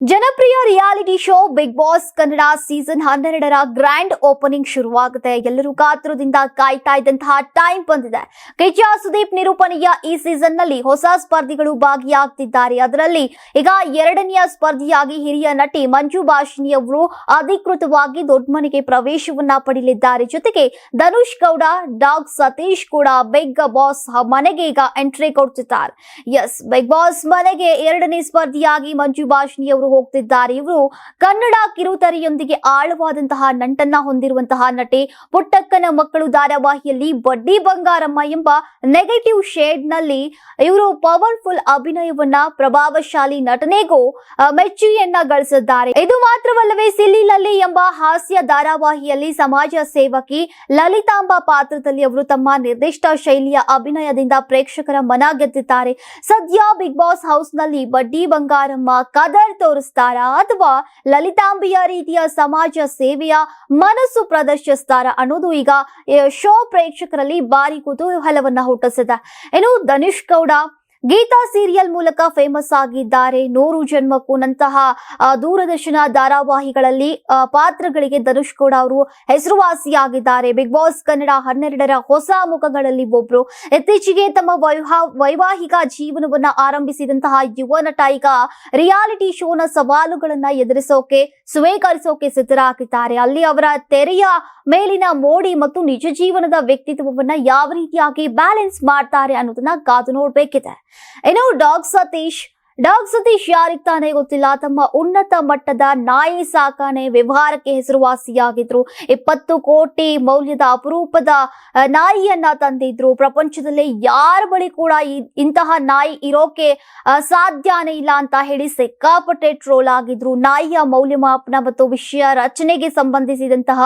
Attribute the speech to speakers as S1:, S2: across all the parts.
S1: ಜನಪ್ರಿಯ reality show Bigg Boss Kannada season ಹನ್ನೆರಡರ grand opening ಶುರುವಾಗುತ್ತೆ. ಎಲ್ಲರೂ ಕಾತುರದಿಂದ ಕಾಯ್ತಾ ಇದ್ದಂತಹ ಟೈಮ್ ಬಂದಿದೆ. ಕೆಜಿಆರ್ ಸುದೀಪ್ ನಿರೂಪಣೆಯ ಈ ಸೀಸನ್ನಲ್ಲಿ ಹೊಸ ಸ್ಪರ್ಧಿಗಳು ಭಾಗಿಯಾಗ್ತಿದ್ದಾರೆ. ಅದರಲ್ಲಿ ಈಗ ಎರಡನೆಯ ಸ್ಪರ್ಧಿಯಾಗಿ ಹಿರಿಯ ನಟಿ ಮಂಜು ಭಾಷಿಣಿ ಅವರು ಅಧಿಕೃತವಾಗಿ ದೊಡ್ಡಮನೆಗೆ ಪ್ರವೇಶವನ್ನ ಪಡೆಯಲಿದ್ದಾರೆ. ಜೊತೆಗೆ ಧನುಷ್ ಗೌಡ, ಡಾಗ್ ಸತೀಶ್ ಕೂಡ ಬಿಗ್ ಬಾಸ್ ಮನೆಗೆ ಈಗ ಎಂಟ್ರಿ ಕೊಡ್ತಿದ್ದಾರೆ. ಎಸ್ ಬಿಗ್ ಬಾಸ್ ಮನೆಗೆ ಎರಡನೇ ಸ್ಪರ್ಧಿಯಾಗಿ ಮಂಜು ಅವರು ಹೋಗ್ತಿದ್ದಾರೆ. ಇವರು ಕನ್ನಡ ಕಿರುತೆರೆಯೊಂದಿಗೆ ಆಳವಾದಂತಹ ನಂಟನ್ನ ಹೊಂದಿರುವಂತಹ ನಟಿ ಪುಟ್ಟಕ್ಕನ ಮಕ್ಕಳು ಧಾರಾವಾಹಿಯಲ್ಲಿ ಬಡ್ಡಿ ಬಂಗಾರಮ್ಮ ಎಂಬ ನೆಗೆಟಿವ್ ಶೇಡ್ನಲ್ಲಿ ಇವರು ಪವರ್ಫುಲ್ ಅಭಿನಯವನ್ನ ಪ್ರಭಾವಶಾಲಿ ನಟನೆಗೂ ಮೆಚ್ಚುಗೆಯನ್ನ ಗಳಿಸಿದ್ದಾರೆ. ಇದು ಮಾತ್ರವಲ್ಲವೇ ಸಿಲ್ಲಿ ಲಲ್ಲಿ ಎಂಬ ಹಾಸ್ಯ ಧಾರಾವಾಹಿಯಲ್ಲಿ ಸಮಾಜ ಸೇವಕಿ ಲಲಿತಾಂಬ ಪಾತ್ರದಲ್ಲಿ ಅವರು ತಮ್ಮ ನಿರ್ದಿಷ್ಟ ಶೈಲಿಯ ಅಭಿನಯದಿಂದ ಪ್ರೇಕ್ಷಕರ ಮನ ಗೆದ್ದಿದ್ದಾರೆ. ಸದ್ಯ ಬಿಗ್ ಬಾಸ್ ಹೌಸ್ನಲ್ಲಿ ಬಡ್ಡಿ ಬಂಗಾರಮ್ಮ ಕದರ್ ತೋರಿಸ್ತಾರಾ ಅಥವಾ ಲಲಿತಾಂಬಿಯ ರೀತಿಯ ಸಮಾಜ ಸೇವೆಯ ಮನಸ್ಸು ಪ್ರದರ್ಶಿಸ್ತಾರ ಅನ್ನೋದು ಈಗ ಶೋ ಪ್ರೇಕ್ಷಕರಲ್ಲಿ ಭಾರಿ ಕುತೂಹಲವನ್ನ ಹುಟ್ಟಿಸಿದೆ. ಇನ್ನು ಧನುಷ್ ಗೌಡ ಗೀತಾ ಸೀರಿಯಲ್ ಮೂಲಕ ಫೇಮಸ್ ಆಗಿದ್ದಾರೆ. ನೂರು ಜನ್ಮಕ್ಕೂ ನಂತಹ ದೂರದರ್ಶನ ಧಾರಾವಾಹಿಗಳಲ್ಲಿ ಪಾತ್ರಗಳಿಗೆ ಧನುಷ್ ಕೂಡ ಅವರು ಹೆಸರುವಾಸಿಯಾಗಿದ್ದಾರೆ. ಬಿಗ್ ಬಾಸ್ ಕನ್ನಡ ಹನ್ನೆರಡರ ಹೊಸ ಮುಖಗಳಲ್ಲಿ ಒಬ್ರು. ಇತ್ತೀಚೆಗೆ ತಮ್ಮ ವೈವಾ ವೈವಾಹಿಕ ಜೀವನವನ್ನ ಆರಂಭಿಸಿದಂತಹ ಯುವ ನಟ ಈಗ ರಿಯಾಲಿಟಿ ಶೋನ ಸವಾಲುಗಳನ್ನ ಎದುರಿಸೋಕೆ, ಸ್ವೀಕರಿಸೋಕೆ ಸಿದ್ಧರಾಗಿದ್ದಾರೆ. ಅಲ್ಲಿ ಅವರ ತೆರೆಯ ಮೇಲಿನ ಮೋಡಿ ಮತ್ತು ನಿಜ ಜೀವನದ ವ್ಯಕ್ತಿತ್ವವನ್ನ ಯಾವ ರೀತಿಯಾಗಿ ಬ್ಯಾಲೆನ್ಸ್ ಮಾಡ್ತಾರೆ ಅನ್ನೋದನ್ನ ಕಾದು ನೋಡ್ಬೇಕಿದೆ. ಇನ್ನು ಡಾಗ್ ಸತೀಶ್ ಡಾಗ್ ಸತೀಶ್ ಯಾರಿಗ್ ತಾನೇ ಗೊತ್ತಿಲ್ಲ, ತಮ್ಮ ಉನ್ನತ ಮಟ್ಟದ ನಾಯಿ ಸಾಕಾಣೆ ವ್ಯವಹಾರಕ್ಕೆ ಹೆಸರುವಾಸಿಯಾಗಿದ್ರು. ಇಪ್ಪತ್ತು ಕೋಟಿ ಮೌಲ್ಯದ ಅಪರೂಪದ ನಾಯಿಯನ್ನ ತಂದಿದ್ರು. ಪ್ರಪಂಚದಲ್ಲಿ ಯಾರ ಬಳಿ ಕೂಡ ಇಂತಹ ನಾಯಿ ಇರೋಕೆ ಸಾಧ್ಯನೇ ಇಲ್ಲ ಅಂತ ಹೇಳಿ ಸಿಕ್ಕಾಪಟ್ಟೆ ಟ್ರೋಲ್ ಆಗಿದ್ರು. ನಾಯಿಯ ಮೌಲ್ಯಮಾಪನ ಮತ್ತು ವಿಷಯ ರಚನೆಗೆ ಸಂಬಂಧಿಸಿದಂತಹ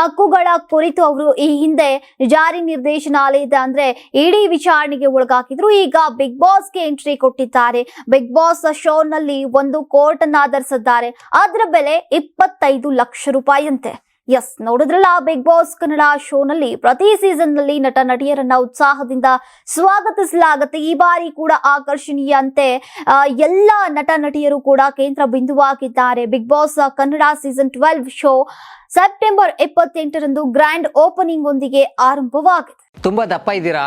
S1: ಹಕ್ಕುಗಳ ಕುರಿತು ಅವರು ಈ ಹಿಂದೆ ಜಾರಿ ನಿರ್ದೇಶನಾಲಯದ ಅಂದ್ರೆ ಇಡೀ ವಿಚಾರಣೆಗೆ ಒಳಗಾಕಿದ್ರು ಈಗ ಬಿಗ್ ಬಾಸ್ಗೆ ಎಂಟ್ರಿ ಕೊಟ್ಟಿದ್ದಾರೆ. ಬಿಗ್ ಬಾಸ್ ಶೋ ನಲ್ಲಿ ಒಂದು ಕೋರ್ಟ್ ಅನ್ನ ಆಧರಿಸಿದ್ದಾರೆ. ಅದರ ಬೆಲೆ ಇಪ್ಪತ್ತೈದು ಲಕ್ಷ ರೂಪಾಯಿಯಂತೆ. ಎಸ್, ನೋಡಿದ್ರಲ್ಲ, ಬಿಗ್ ಬಾಸ್ ಕನ್ನಡ ಶೋ ನಲ್ಲಿ ಪ್ರತಿ ಸೀಸನ್ನಲ್ಲಿ ನಟ ನಟಿಯರನ್ನ ಉತ್ಸಾಹದಿಂದ ಸ್ವಾಗತಿಸಲಾಗುತ್ತೆ. ಈ ಬಾರಿ ಕೂಡ ಆಕರ್ಷಣೀಯಂತೆ ಎಲ್ಲ ನಟ ನಟಿಯರು ಕೂಡ ಕೇಂದ್ರ ಬಿಂದುವಾಗಿದ್ದಾರೆ. Bigg Boss Kannada season twelve show September ಇಪ್ಪತ್ತೆಂಟರಂದು grand opening ಒಂದಿಗೆ ಆರಂಭವಾಗಿದೆ.
S2: ತುಂಬಾ ದಪ್ಪ ಇದ್ದೀರಾ?